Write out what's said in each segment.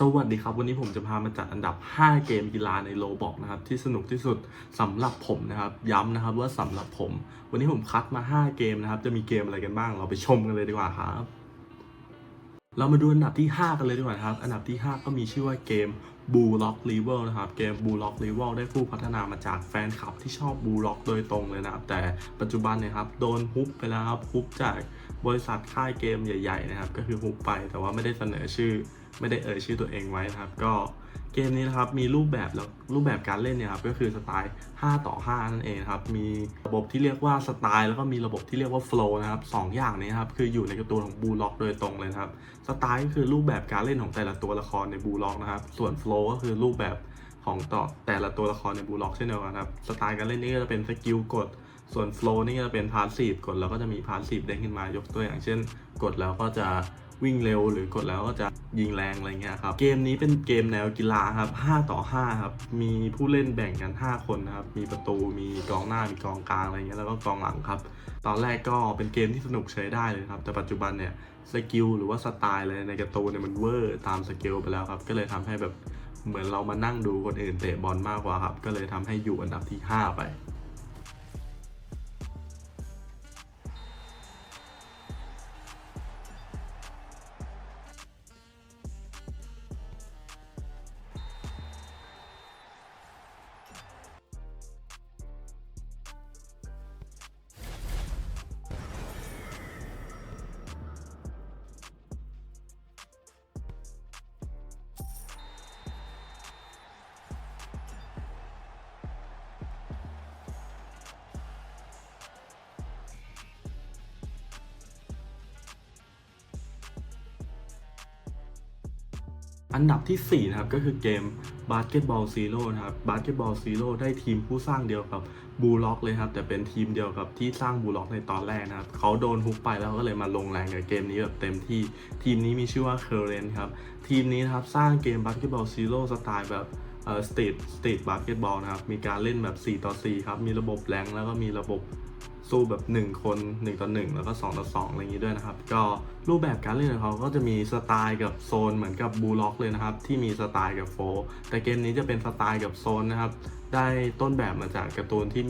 สวัสดีครับ วันนี้ผมจะพามาจัดอันดับ 5 เกมกีฬาในโลบอกนะครับ ที่สนุกที่สุดสำหรับผมนะครับ ย้ำนะครับว่าสำหรับผม วันนี้ผมคัดมา 5 เกมนะครับ จะมีเกมอะไรกันบ้าง เราไปชมกันเลยดีกว่าครับ เรามาดูอันดับที่ 5 กันเลยดีกว่าครับ อันดับที่ 5 ก็มีชื่อว่าเกม b ูล็อก l e v e l นะครับ เกม b ูล็อก l e v e l ได้ผู้พัฒนามาจากแฟนคลับที่ชอบบูล็อกโดยตรงเลยนะครับ แต่ปัจจุบันเนี่ยครับ โดนฮุบไปแล้วครับฮุบจากบริษัทค่ายเกมใหญ่ ๆ นะครับ ก็คือฮุบไปแต่ว่าไม่ได้เสนอชื่อ ไม่ได้เอ่ยชื่อตัวเองไว้นะครับ ก็เกมนี้นะครับมีรูปแบบแล้วรูปแบบการเล่นเนี่ยครับก็คือสไตล์ 5 ต่อ 5 นั่นเองครับมีระบบที่เรียกว่าสไตล์แล้วก็มีระบบที่เรียกว่าโฟล์นะครับสองอย่างนี้ครับคืออยู่ในการ์ตูนของบูล็อกโดยตรงเลยครับสไตล์ก็คือรูปแบบการเล่นของแต่ละตัวละครในบูล็อกนะครับส่วนโฟล์ก็คือรูปแบบของต่อแต่ละตัวละครในบูล็อกเช่นเดียวกันครับสไตล์การเล่นนี่ก็จะเป็นสกิลกดส่วนโฟล์นี่ก็จะเป็นพาสซีฟกดแล้วก็จะมีพาสซีฟเด้งขึ้นมายกตัวอย่างเช่น กดแล้วก็จะ วิ่งเร็วหรือกดแล้วก็จะยิงแรงอะไรเงี้ยครับเกมนี้เป็นเกมแนวกีฬาครับ 5 ต่อ 5 ครับ มีผู้เล่นแบ่งกัน 5 คนนะครับ มีประตูมีกองหน้ามีกองกลางอะไรเงี้ยแล้วก็กองหลังครับ ตอนแรกก็เป็นเกมที่สนุกใช้ได้เลยครับ แต่ปัจจุบันเนี่ยสกิลหรือว่าสไตล์อะไรในการ์ตูนเนี่ยมันเวอร์ตามสกิลไปแล้วครับ ก็เลยทำให้แบบเหมือนเรามานั่งดูคนอื่นเตะบอลมากกว่าครับ ก็เลยทำให้อยู่อันดับที่ 5 ไป อันดับทีสี่ 4 นะครับ ก็คือเกม Basketball Zero นะครับ Basketball Zero ได้ทีมผู้สร้างเดียวกับบูล็อกเลยครับ แต่เป็นทีมเดียวกับที่สร้างบูล็อกในตอนแรกนะครับ เขาโดนฮุกไปแล้วก็เลยมาลงแรงกับเกมนี้แบบเต็มที่ ทีมนี้มีชื่อว่า Current ครับ ทีมนี้นะครับสร้างเกม Basketball Zero สไตล์แบบเอ่อสตรีทสตรีทบาสเกตบอลนะครับ มีการเล่นแบบ 4 ต่อ 4 ครับ มีระบบแรงแล้วก็มีระบบ สู้แบบ 1 คน 1 ต่อ 1 แล้วก็ 2 ต่อ 2 อะไรอย่างนี้ด้วยนะครับ ก็รูปแบบการเล่นของเขาก็จะมีสไตล์กับโซนเหมือนกับบูล็อกเลยนะครับ ที่มีสไตล์กับโฟร์แต่เกมนี้จะเป็นสไตล์กับโซนนะครับ ได้ต้นแบบมาจากการ์ตูนที่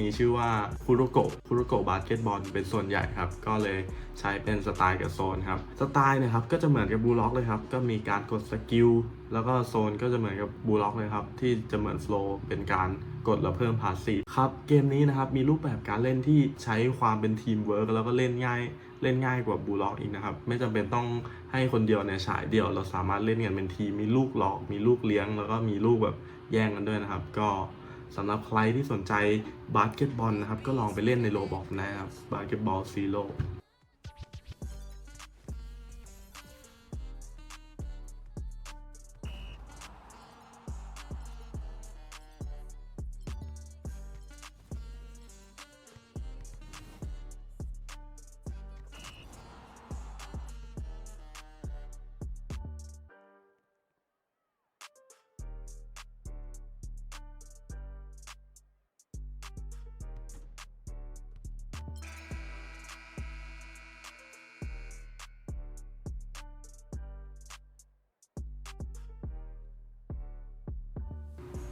มีชื่อว่าคุโรโกะคุโรโกะบาสเกตบอลเป็นส่วนใหญ่ครับ ก็เลยใช้เป็นสไตล์กับโซนครับ สไตล์นะครับก็จะเหมือนกับบูล็อกเลยครับ ก็มีการกดสกิล แล้วก็โซนก็จะเหมือนกับบูล็อกเลยครับ ที่จะเหมือนโฟล์เป็นการกดแล้วเพิ่มพาสซีฟครับ เกมนี้นะครับมีรูปแบบการเล่นที่ใช้ความเป็นทีมเวิร์กแล้วก็เล่นง่าย เล่นง่ายกว่าบูล็อกอีกนะครับ ไม่จำเป็นต้องให้คนเดียวเนี่ยฉายเดียว เราสามารถเล่นกันเป็นทีมมีลูกหลอก มีลูกเลี้ยง แล้วก็มีลูกแบบ แย่งกันด้วยนะครับ ก็สำหรับใครที่สนใจบาสเกตบอลนะครับ ก็ลองไปเล่นในโลบอกนะครับบาสเกตบอลซีโร่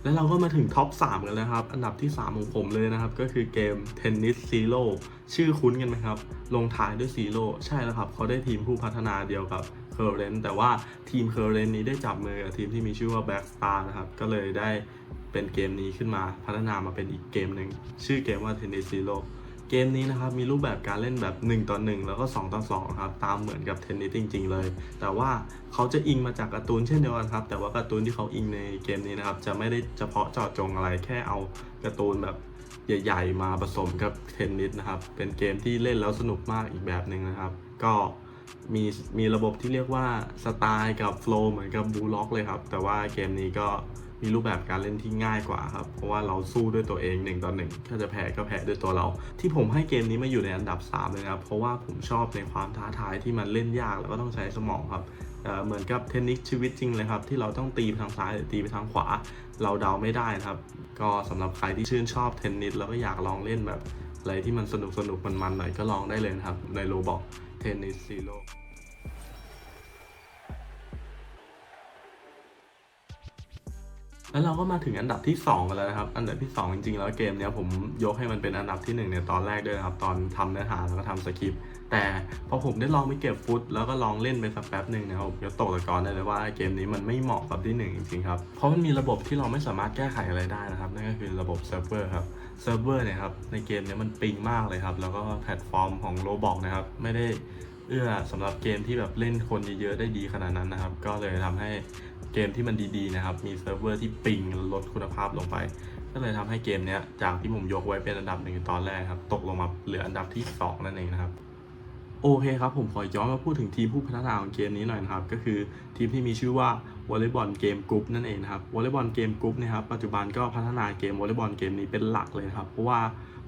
แล้วเราก็มาถึงท็อป 3 กันแล้วครับ อันดับที่ 3 ของผมเลยนะครับ ก็คือเกม Tennis Zero ชื่อคุ้นกันไหมครับ ลงท้ายด้วย Zero ใช่แล้วครับ เขาได้ทีมผู้พัฒนาเดียวกับ Current แต่ว่าทีม Current นี้ได้จับมือกับทีมที่มีชื่อว่า Black Star นะครับ ก็เลยได้เป็นเกมนี้ขึ้นมาพัฒนามาเป็นอีกเกมหนึ่งชื่อเกมว่า Tennis Zero เกมนี้นะครับมีรูปแบบการเล่นแบบ 1 ต่อ 1 แล้วก็ 2 ต่อ 2 ครับ ตามเหมือนกับเทนนิสจริง ๆ เลย แต่ว่าเขาจะอิงมาจากการ์ตูนเช่นเดียวกันครับ แต่ว่าการ์ตูนที่เขาอิงในเกมนี้นะครับ จะไม่ได้เฉพาะเจาะจงอะไรแค่เอาการ์ตูนแบบใหญ่ ๆ มาผสมกับเทนนิสนะครับ เป็นเกมที่เล่นแล้วสนุกมากอีกแบบหนึ่งนะครับ ก็มีมีระบบที่เรียกว่าสไตล์กับโฟล์เหมือนกับบูล็อกเลยครับ แต่ว่าเกมนี้ก็ มีรูปแบบการเล่นที่ง่ายกว่าครับ เพราะว่าเราสู้ด้วยตัวเอง1ต่อ1ถ้าจะแพ้ก็แพ้ด้วยตัวเรา ที่ผมให้เกมนี้มาอยู่ในอันดับ 3 เลยนะครับเพราะว่าผมชอบในความท้าทายที่มันเล่นยากแล้วก็ต้องใช้สมองครับเเหมือนกับเทนนิสชีวิตจริงเลยครับที่เราต้องตีไปทางซ้ายหรือตีไปทางขวา เราเดาไม่ได้นะครับ ก็สำหรับใครที่ชื่นชอบเทนนิสแล้วก็อยากลองเล่นแบบอะไรที่มันสนุกสนุกมันๆหน่อยก็ลองได้เลยครับในโรบอกเทนนิสซีโร่ แล้วเราก็มาถึงอันดับที่2กันแล้วนะครับ อันดับที่ 2 จริงๆ แล้วเกมเนี้ยผมยกให้มันเป็นอันดับที่1ในตอนแรกด้วยนะครับ ตอนทำเนื้อหาแล้วก็ทำสคริปต์ แต่พอผมได้ลองไปเก็บฟุตแล้วก็ลองเล่นไปสักแป๊บหนึ่งนะครับผมจะตกตะกอนได้เลยว่าเกมนี้มันไม่เหมาะกับที่ 1 จริงๆครับ เพราะมันมีระบบที่เราไม่สามารถแก้ไขอะไรได้นะครับ นั่นก็คือระบบเซิร์ฟเวอร์ครับ เซิร์ฟเวอร์เนี่ยครับ ในเกมเนี้ยมันปิงมากเลยครับ แล้วก็แพลตฟอร์มของโรบอกนะครับ ไม่ได้เอื้อสำหรับเกมที่แบบเล่นคนเยอะๆได้ดีขนาดนั้นนะครับ ก็เลยทำให้ เกมที่มันดีๆนะครับ มีเซิร์ฟเวอร์ที่ปิงลดคุณภาพลงไป ก็เลยทำให้เกมเนี้ยจากที่ผมยกไว้เป็นอันดับหนึ่งตอนแรกครับ ตกลงมาเหลืออันดับที่ 2 นั่นเองนะครับ โอเคครับ ผมขอย้อนมาพูดถึงทีมผู้พัฒนาของเกมนี้หน่อยนะครับ ก็คือทีมที่มีชื่อว่าวอลเลย์บอลเกมกรุ๊ปนั่นเองนะครับวอลเลย์บอลเกมกรุ๊ปเนี่ยครับปัจจุบันก็พัฒนาเกมวอลเลย์บอลเกมนี้เป็นหลักเลยครับเพราะว่า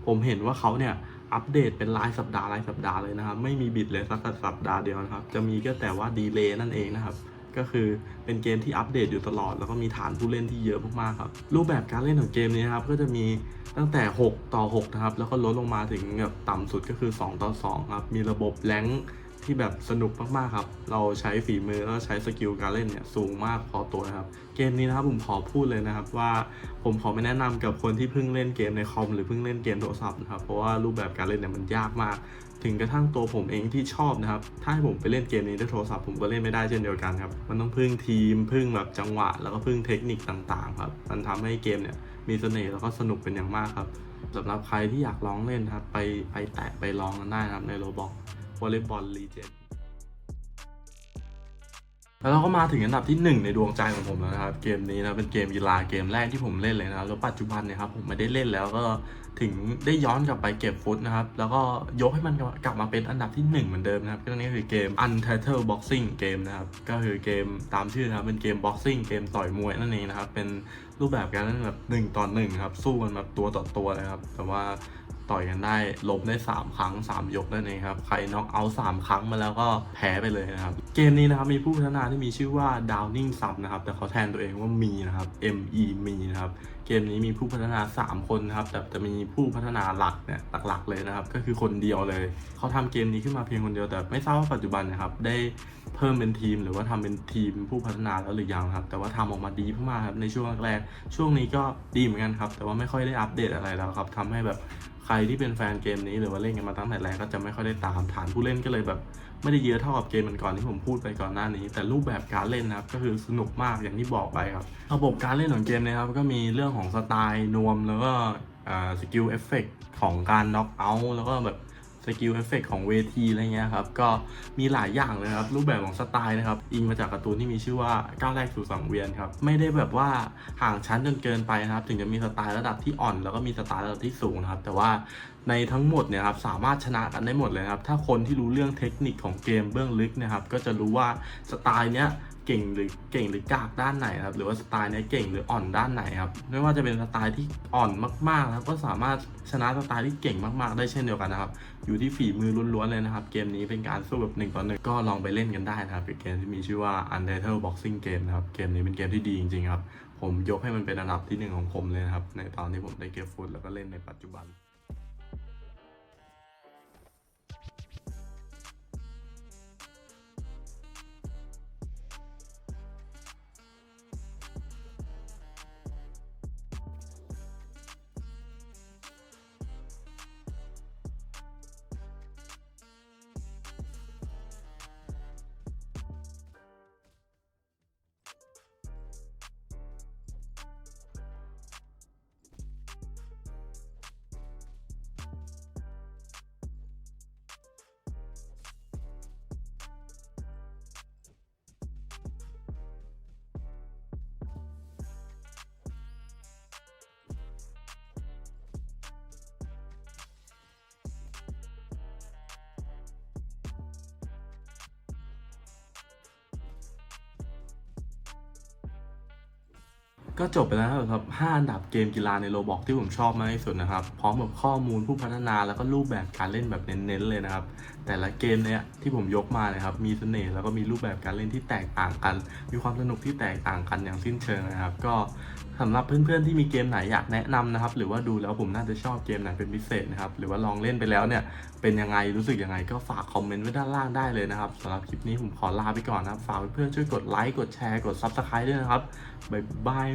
ผมเห็นว่าเขาเนี่ยอัปเดตเป็นรายสัปดาห์รายสัปดาห์เลยนะครับ ไม่มีบิดเลยสักสัปดาห์เดียวนะครับ จะมีก็แต่ว่าดีเลย์นั่นเองนะครับ ก็คือเป็นเกมที่อัปเดตอยู่ตลอด แล้วก็มีฐานผู้เล่นที่เยอะมากๆครับ รูปแบบการเล่นของเกมนี้ครับก็จะมีตั้งแต่ 6 ต่อ 6 นะครับ แล้วก็ลดลงมาถึงแบบต่ำสุดก็คือ 2 ต่อ 2 ครับ มีระบบแรงที่แบบสนุกมากๆครับ เราใช้ฝีมือแล้วใช้สกิลการเล่นเนี่ยสูงมากพอตัวนะครับ เกมนี้นะครับผมขอพูดเลยนะครับว่าผมขอไม่แนะนำกับคนที่เพิ่งเล่นเกมในคอมหรือเพิ่งเล่นเกมโทรศัพท์นะครับ เพราะว่ารูปแบบการเล่นเนี่ยมันยากมาก ถึงกระทั่งตัวผมเองที่ชอบนะครับ ถ้าให้ผมไปเล่นเกมนี้ด้วยโทรศัพท์ผมก็เล่นไม่ได้เช่นเดียวกันครับ มันต้องพึ่งทีมพึ่งแบบจังหวะ แล้วก็พึ่งเทคนิคต่างๆครับ มันทำให้เกมเนี่ยมีเสน่ห์แล้วก็สนุกเป็นอย่างมากครับสำหรับใครที่อยากลองเล่นครับ ไปไปแตะไปลองกันได้นะครับในโรบอกวอลเลย์บอลลีเจน แล้วเราก็มาถึงอันดับที่ 1 ในดวงใจของผมแล้วนะครับ เกมนี้นะเป็นเกมกีฬาเกมแรกที่ผมเล่นเลยนะครับแล้วปัจจุบันเนี่ยครับผมไม่ได้เล่นแล้วก็ถึงได้ย้อนกลับไปเก็บฟุตนะครับ แล้วก็ยกให้มันกลับมาเป็นอันดับที่ 1 เหมือนเดิมนะครับก็นั่คือเกม Untitled Boxing เกมนะครับ ก็คือเกมตามชื่อนะครับเป็นเกม boxing เกมต่อยมวยนั่นเองนะครับ เป็นรูปแบบการเล่นแบบหนึ่งต่อหนึ่งครับสู้กันแบบตัวต่อตัวเลยครับแต่ว่าต่อยกันได้ล้มได้ 3 ครั้ง 3 ยกนั่นเองครับ ใครน็อกเอาท์3ครั้งมาแล้วก็แพ้ไปเลยนะครับ เกมนี้นะครับมีผู้พัฒนาที่มีชื่อว่า Downing Sub นะครับ แต่เขาแทนตัวเองว่ามีนะครับ M E มีนะครับ เกมนี้มีผู้พัฒนา 3 คนนะครับ แต่จะมีผู้พัฒนาหลักเนี่ยหลักๆเลยนะครับ ก็คือคนเดียวเลย เขาทำเกมนี้ขึ้นมาเพียงคนเดียวแต่ไม่ทราบว่าปัจจุบันนะครับ ได้เพิ่มเป็นทีม หรือว่าทำเป็นทีมผู้พัฒนาแล้วหรือยังครับ แต่ว่าทำออกมาดีมากครับในช่วงแรกๆช่วงนี้ก็ดีเหมือนกันครับ แต่ว่าไม่ค่อยได้อัปเดตอะไรแล้วครับทำให้แบบ ใครที่เป็นแฟนเกมนี้หรือว่าเล่นกันมาตั้งแต่แรกก็จะไม่ค่อยได้ตามฐานผู้เล่นก็เลยแบบ ไม่ได้เยอะเท่ากับเกมมันก่อนที่ผมพูดไปก่อนหน้านี้ แต่รูปแบบการเล่นนะครับก็คือสนุกมากอย่างที่บอกไปครับระบบการเล่นของเกมนะครับก็มีเรื่องของสไตล์นวมแล้วก็สกิลเอฟเฟกของการน็อกเอาท์แล้วก็แบบ สกิลเอฟเฟกของเวทีอะไรเงี้ยครับ ก็มีหลายอย่างเลยครับ รูปแบบของสไตล์นะครับ อิงมาจากการ์ตูนที่มีชื่อว่าก้าวแรกสู่สังเวียนครับ ไม่ได้แบบว่าห่างชั้นจนเกินไปนะครับ ถึงจะมีสไตล์ระดับที่อ่อน แล้วก็มีสไตล์ระดับที่สูงนะครับ แต่ว่าในทั้งหมดเนี่ยครับสามารถชนะกันได้หมดเลยครับ ถ้าคนที่รู้เรื่องเทคนิคของเกมเบื้องลึกนะครับ ก็จะรู้ว่าสไตล์เนี้ย เก่งหรือเก่งหรือกากด้านไหนครับ หรือว่าสไตล์เนี้ยเก่งหรืออ่อนด้านไหนครับ ไม่ว่าจะเป็นสไตล์ที่อ่อนมากๆนะครับก็สามารถชนะสไตล์ที่เก่งมาก ๆ ได้เช่นเดียวกันนะครับ อยู่ที่ฝีมือล้วนๆเลยนะครับ เกมนี้เป็นการสู้แบบหนึ่งต่อหนึ่งก็ลองไปเล่นกันได้นะครับเป็นเกมที่มีชื่อว่า Untitled Boxing Game นะครับ เกมนี้เป็นเกมที่ดีจริงๆครับ ผมยกให้มันเป็นอันดับที่หนึ่งของผมเลยนะครับ ในตอนที่ผมได้เก็บฟุตแล้วก็เล่นในปัจจุบัน ก็จบไปแล้วครับ 5 อันดับเกมกีฬาในโรบอกที่ผมชอบมากที่สุดนะครับ พร้อมกับข้อมูลผู้พัฒนาแล้วก็รูปแบบการเล่นแบบเน้นๆเลยนะครับ แต่ละเกมเนี่ยที่ผมยกมานะครับ มีเสน่ห์แล้วก็มีรูปแบบการเล่นที่แตกต่างกัน มีความสนุกที่แตกต่างกันอย่างสิ้นเชิงนะครับ ก็ สำหรับเพื่อนๆที่มีเกมไหนอยากแนะนำนะครับ หรือว่าดูแล้วผมน่าจะชอบเกมไหนเป็นพิเศษนะครับ หรือว่าลองเล่นไปแล้วเนี่ยเป็นยังไงรู้สึกยังไงก็ฝากคอมเมนต์ไว้ด้านล่างได้เลยนะครับสำหรับคลิปนี้ผมขอลาไปก่อนนะครับ ฝากเพื่อนๆช่วยกดไลค์กดแชร์กด Subscribe ด้วยนะครับบ๊ายบาย